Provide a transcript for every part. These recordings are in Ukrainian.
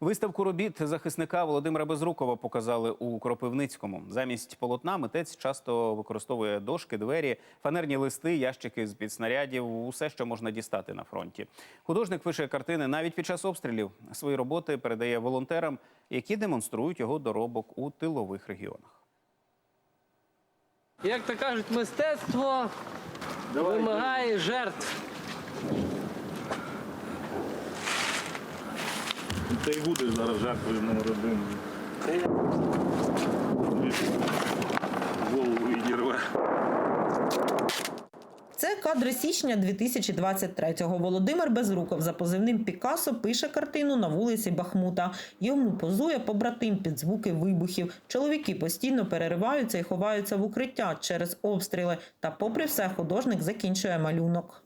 Виставку робіт захисника Володимира Безрукова показали у Кропивницькому. Замість полотна митець часто використовує дошки, двері, фанерні листи, ящики з під снарядів, усе, що можна дістати на фронті. Художник пише картини навіть під час обстрілів. Свої роботи передає волонтерам, які демонструють його доробок у тилових регіонах. Як то кажуть, мистецтво вимагає жертв. Ти і будеш зараз жертвою номер один. Голову відірве. Це кадри січня 2023-го. Володимир Безруков за позивним Пікасо пише картину на вулиці Бахмута. Йому позує побратим під звуки вибухів. Чоловіки постійно перериваються і ховаються в укриття через обстріли. Та, попри все, художник закінчує малюнок.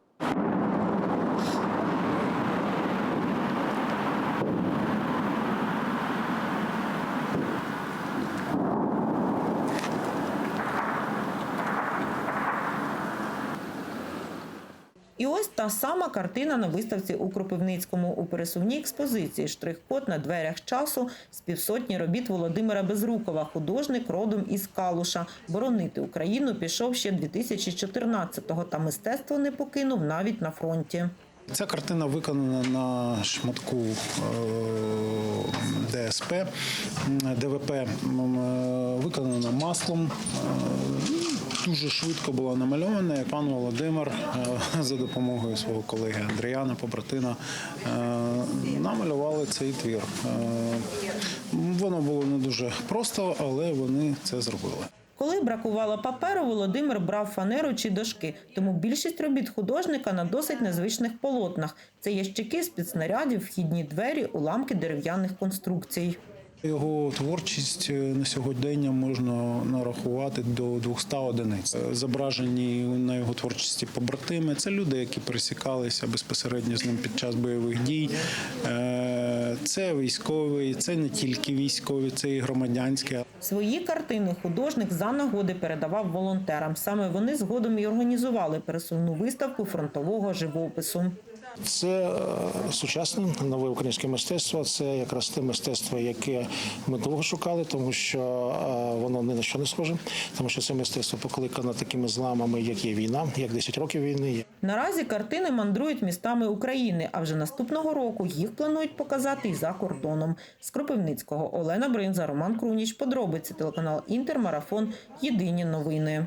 І ось та сама картина на виставці у Кропивницькому у пересувній експозиції Штрих-код на дверях часу з півсотні робіт Володимира Безрукова, художник родом із Калуша. Боронити Україну пішов ще 2014-го, та мистецтво не покинув навіть на фронті. Ця картина виконана на шматку е, ДСП, ДВП, е, виконана маслом. Дуже швидко була намальована. як Пан Володимир е, за допомогою свого колеги Андріяна Побратина е, намалювали цей твір. Е, Воно було не дуже просто, але вони це зробили. Коли бракувало паперу, Володимир брав фанеру чи дошки, тому більшість робіт художника на досить незвичних полотнах. Це ящики з-під снарядів, вхідні двері, уламки дерев'яних конструкцій. Його творчість е, на сьогодення можна нарахувати до 200 одиниць. Зображені на його творчості побратими. Це люди, які пересікалися безпосередньо з ним під час бойових дій. Е, Це військові, це не тільки військові, це і громадянські. Свої картини художник за нагоди передавав волонтерам. Саме вони згодом і організували пересувну виставку фронтового живопису. Це е, сучасне нове українське мистецтво. Це якраз те мистецтво, яке ми довго шукали, тому що е, воно ні на що не схоже, тому що це мистецтво покликано такими зламами, як є війна, як 10 років війни. Наразі картини мандрують містами України, а вже наступного року їх планують показати і за кордоном. З Кропивницького Олена Бринза, Роман Круніч. Подробиці телеканал Інтер. Марафон. Єдині новини.